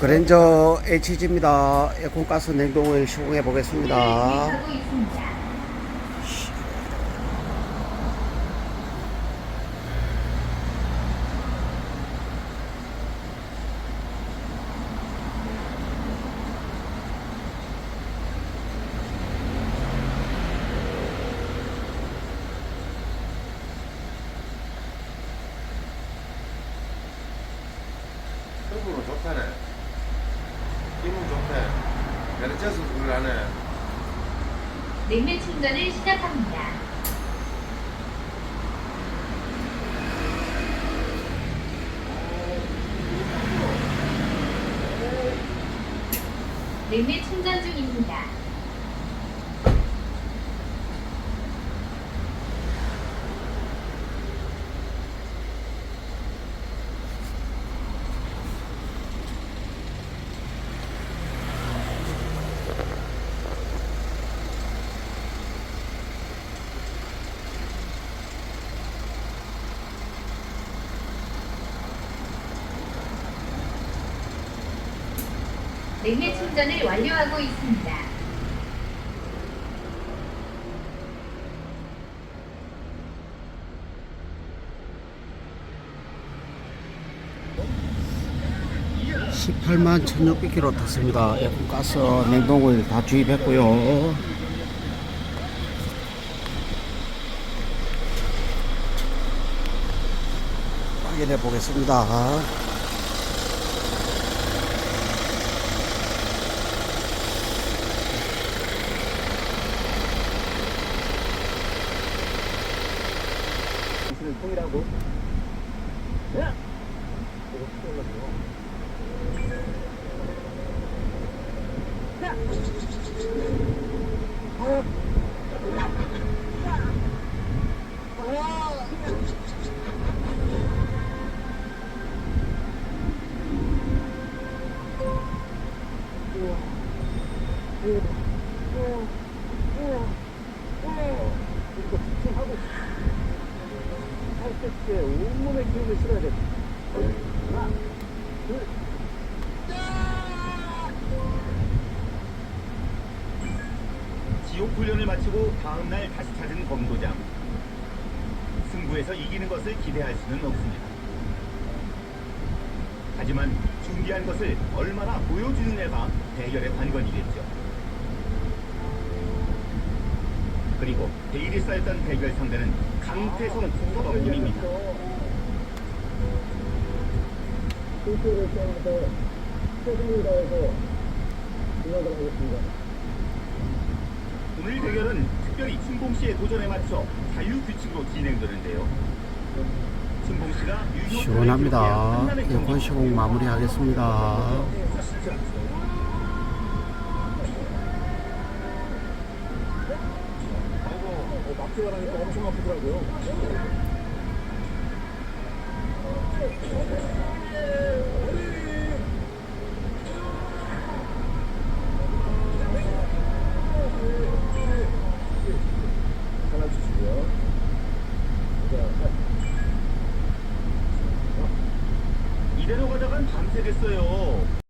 그랜저 HG입니다. 에어컨가스 냉동을 시공해 보겠습니다. 성분은 좋다네. 기분 좋대. 가르쳐서 그걸 하네. 냉매 충전을 시작합니다. 냉매 충전 중입니다. 냉매 충전을 완료하고 있습니다. 십팔만 1600km 탔습니다. 에어컨가스 냉동을 다 주입했고요. 확인해 보겠습니다. 지옥 마치고 다음날 다시 찾은 검도장. 승부에서 이기는 것을 기대할 수는 없습니다. 하지만 준비한 것을 얼마나 보여주느냐가 대결의 관건이겠죠. 그리고 대일이 쌓였던 대결 상대는 강태성 서덕님입니다. 오늘 대결은 특별히 춘봉 씨의 도전에 맞춰 자유 규칙으로 진행되는데요. 춘봉 씨가 시원합니다. 에어컨 시공 마무리하겠습니다. 이대로 가 밤새 됐어요.